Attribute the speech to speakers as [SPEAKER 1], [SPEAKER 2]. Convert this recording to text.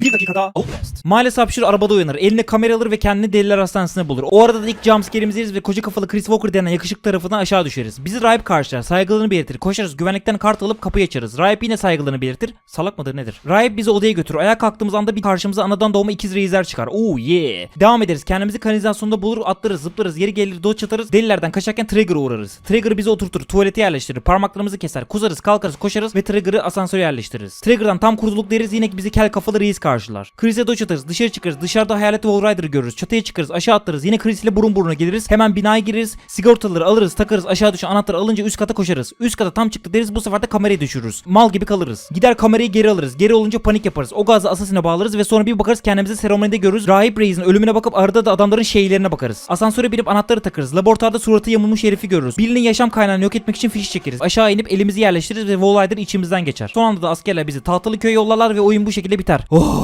[SPEAKER 1] Bir dakikada Outlast.
[SPEAKER 2] Maalesef Hapşır arabada uyanır. Eline kamera alır ve kendini deliler hastanesine bulur. O arada da ilk jumpscare'imizi yeriz ve koca kafalı Chris Walker denen yakışıklı tarafından aşağı düşeriz. Bizi rahip karşılar. Saygılarını belirtir. Koşarız. Güvenlikten kart alıp kapıyı açarız. Rahip yine saygılarını belirtir. Salak mıdır nedir? Rahip bizi odaya götürür. Ayağa kalktığımız anda bir karşımıza anadan doğma ikiz reisler çıkar. Oo yeah. Devam ederiz. Kendimizi kanalizasyonda bulur. Atlarız, zıplarız. Yeri gelir doç atarız. Delilerden kaçarken Trigger'a uğrarız. Trigger bizi oturtur. Tuvalete yerleştirir. Parmaklarımızı keser. Kuzarız, kalkarız, koşarız ve Trigger'ı asansöre yerleştiririz. Trigger'dan tam kurtulduk deriz. Yine bizi kel kafalı reis karşılar. Chris'e doç atarız. Dışarı çıkarız. Dışarıda hayalet Wall Rider'ı görürüz. Çatıya çıkarız. Aşağı atlarız. Yine Chris ile burun buruna geliriz. Hemen binaya gireriz. Sigortaları alırız. Takarız. Aşağı düşen anahtarı alınca üst kata koşarız. Üst kata tam çıktı deriz. Bu sefer de kamerayı düşürürüz. Mal gibi kalırız. Gider kamerayı geri alırız. Geri olunca panik yaparız. O gazı asasine bağlarız ve sonra bir bakarız kendimizi seremonide görürüz. Rahip Reis'in ölümüne bakıp arada da adamların şeylerine bakarız. Asansöre binip anahtarı takarız. Laboratuvarda suratı yamulmuş herifi görürüz. Birinin yaşam kaynağını yok etmek için fiş çekeriz. Aşağı inip elimizi yerleştiririz ve Wall Rider içimizden geçer. Son anda da askerler bizi tahtalı köye yollarlar ve oyun bu şekilde biter. Oh